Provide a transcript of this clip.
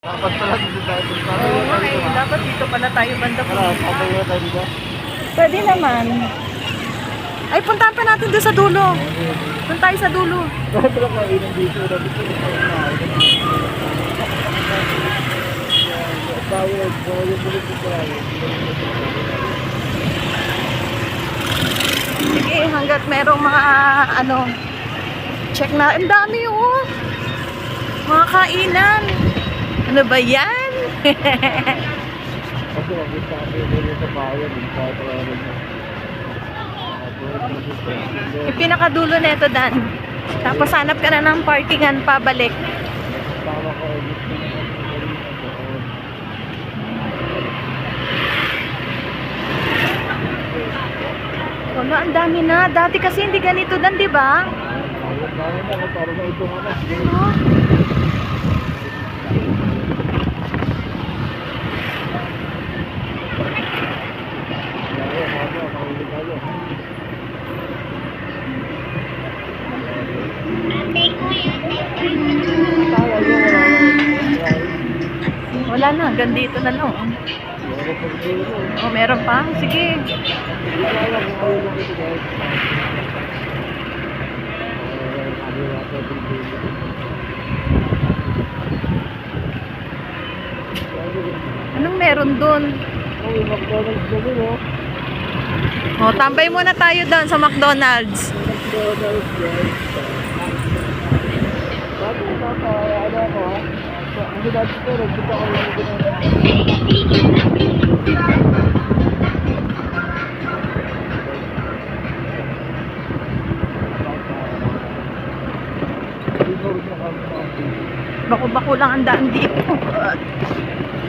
Dapat pala dito tayo. Oo eh, dapat dito pala tayo banda punta. patay na tayo dito. Pwede naman. Ay, puntahan pa natin doon sa dulo. Doon tayo sa dulo. Dapat pala kainan dito. Dapat pala kainan. Bawal, bawal yung bulit ko tayo. Sige, hanggat merong mga ano, check na. Ang dami oh. Mga kainan. Ano ba yan? Yung pinakadulo nito, Dan. Tapos hanap ka na ng parkingan pabalik. Wala, ang dami na. Dati kasi hindi ganito, Dan, di ba? Ayun, dami na. Parang na ito nga na. Ano? Tayo, tayo, mahuli tayo. Tayo, ayun, wala na. Hanggang na lang. oh. Meron pa? Sige. Anong meron oh. Oh, tambay muna tayo doon sa McDonald's. McDonald's, Bako-bako lang ang daan dito.